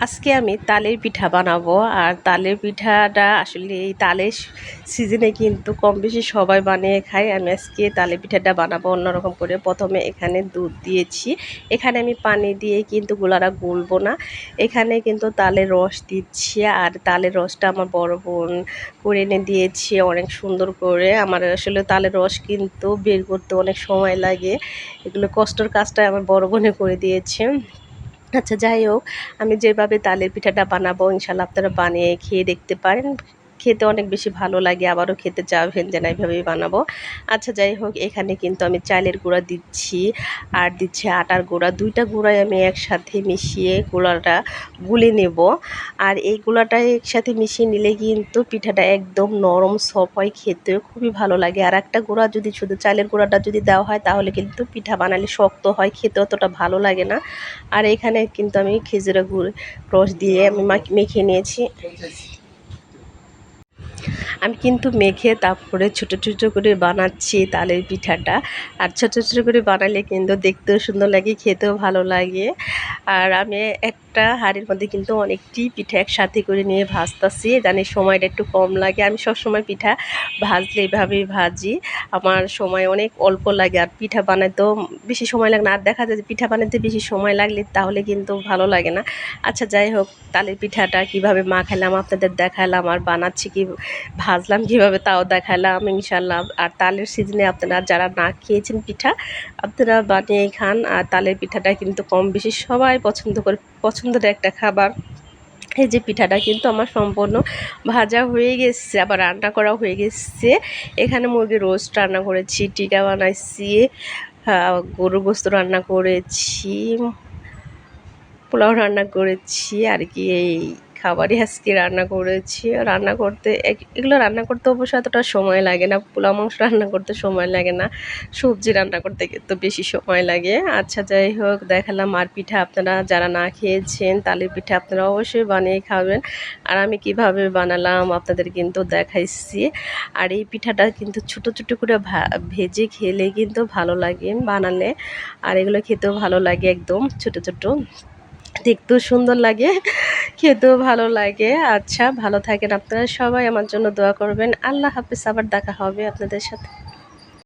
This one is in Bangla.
আজকে আমি তালের পিঠা বানাবো, আর তালের পিঠাটা আসলে এই তালের সিজনে কিন্তু কম বেশি সবাই বানিয়ে খায়। আমি আজকে তালের পিঠাটা বানাবো অন্যরকম করে। প্রথমে এখানে দুধ দিয়েছি। এখানে আমি পানি দিয়ে কিন্তু গোলারা গুলবো না। এখানে কিন্তু তালের রস দিচ্ছি, আর তালের রসটা আমার বড় বোন করে এনে দিয়েছি অনেক সুন্দর করে। আমার আসলে তালের রস কিন্তু বের করতে অনেক সময় লাগে। এগুলো কষ্টর কাজটা আমার বড় বোনে করে দিয়েছে। আচ্ছা যাই হোক আমি যেভাবে তালের পিঠাটা বানাবো ইনশাল্লাহ আপনারা বানিয়ে খেয়ে দেখতে পারেন। খেতে অনেক বেশি ভালো লাগে, আবারও খেতে চাবেন যেন এইভাবেই বানাবো। আচ্ছা যাই হোক, এখানে কিন্তু আমি চালের গুঁড়া দিচ্ছি, আর দিচ্ছি আটার গুঁড়া। দুইটা গুঁড়াই আমি একসাথে মিশিয়ে গুঁড়াটা গুলে নেব। আর এই গুঁড়াটা একসাথে মিশিয়ে নিলে কিন্তু পিঠাটা একদম নরম সফ হয় খেতে খুবই ভালো লাগে। আর একটা গুঁড়া যদি শুধু চালের গুঁড়াটা যদি দেওয়া হয়, তাহলে কিন্তু পিঠা বানালে শক্ত হয়, খেতে অতটা ভালো লাগে না। আর এখানে কিন্তু আমি খেজুরা গুড় রস দিয়ে আমি মেখে নিয়েছি। আমি কিন্তু মেখে তারপরে ছোটো ছোটো করে বানাচ্ছি তালের পিঠাটা। আর ছোটো ছোটো করে বানালে কিন্তু দেখতেও সুন্দর লাগে, খেতেও ভালো লাগে। আর আমি একটা হাড়ির মধ্যে কিন্তু অনেকটি পিঠা একসাথে করে নিয়ে ভাজতাছি। জানি সময়টা একটু কম লাগে। আমি সব সময় পিঠা ভাজলে এভাবেই ভাজি। আমার সময় অনেক অল্প লাগে। আর পিঠা বানাতেও বেশি সময় লাগে না। আর দেখা যায় যে পিঠা বানাতে বেশি সময় লাগলে তাহলে কিন্তু ভালো লাগে না। আচ্ছা যাই হোক, তালের পিঠাটা কীভাবে মাখালাম, আপনাদের দেখালাম। আর বানাচ্ছি কি ভাজলাম কীভাবে তাও দেখালাম ইনশাল্লাহ আর তালের সিজনে আপনারা যারা না খেয়েছেন পিঠা, আপনারা বানিয়ে খান। আর তালের পিঠাটা কিন্তু কম বেশি সবাই পছন্দ করে, পছন্দের একটা খাবার। এই যে পিঠাটা কিন্তু আমার সম্পূর্ণ ভাজা হয়ে গেছে, আবার রান্না করা হয়ে গেছে। এখানে মুরগির রোস্ট রান্না করেছি, টিকা বানাইছি গরু গোস্ত রান্না করেছি, পোলাও রান্না করেছি, আর কি এই খাবারই আজকে রান্না করেছি। রান্না করতে এগুলো রান্না করতে অবশ্য এতটা সময় লাগে না। পোলা মাংস রান্না করতে সময় লাগে না। সবজি রান্না করতে তো বেশি সময় লাগে। আচ্ছা যাই হোক, দেখালাম আর পিঠা আপনারা যারা না খেয়েছেন, তালের পিঠা আপনারা অবশ্যই বানিয়ে খাবেন। আর আমি কীভাবে বানালাম আপনাদের কিন্তু দেখাইছি। আর এই পিঠাটা কিন্তু ছোট ছোট করে ভেজে খেলে কিন্তু ভালো লাগে বানালে। আর এগুলো খেতেও ভালো লাগে একদম ছোট ছোট। দেখতেও সুন্দর লাগে। খেতেও ভালো লাগে। আচ্ছা ভালো থাকেন আপনারা সবাই। আমার জন্য দোয়া করবেন। আল্লাহ হাফিজ। আবার দেখা হবে আপনাদের সাথে।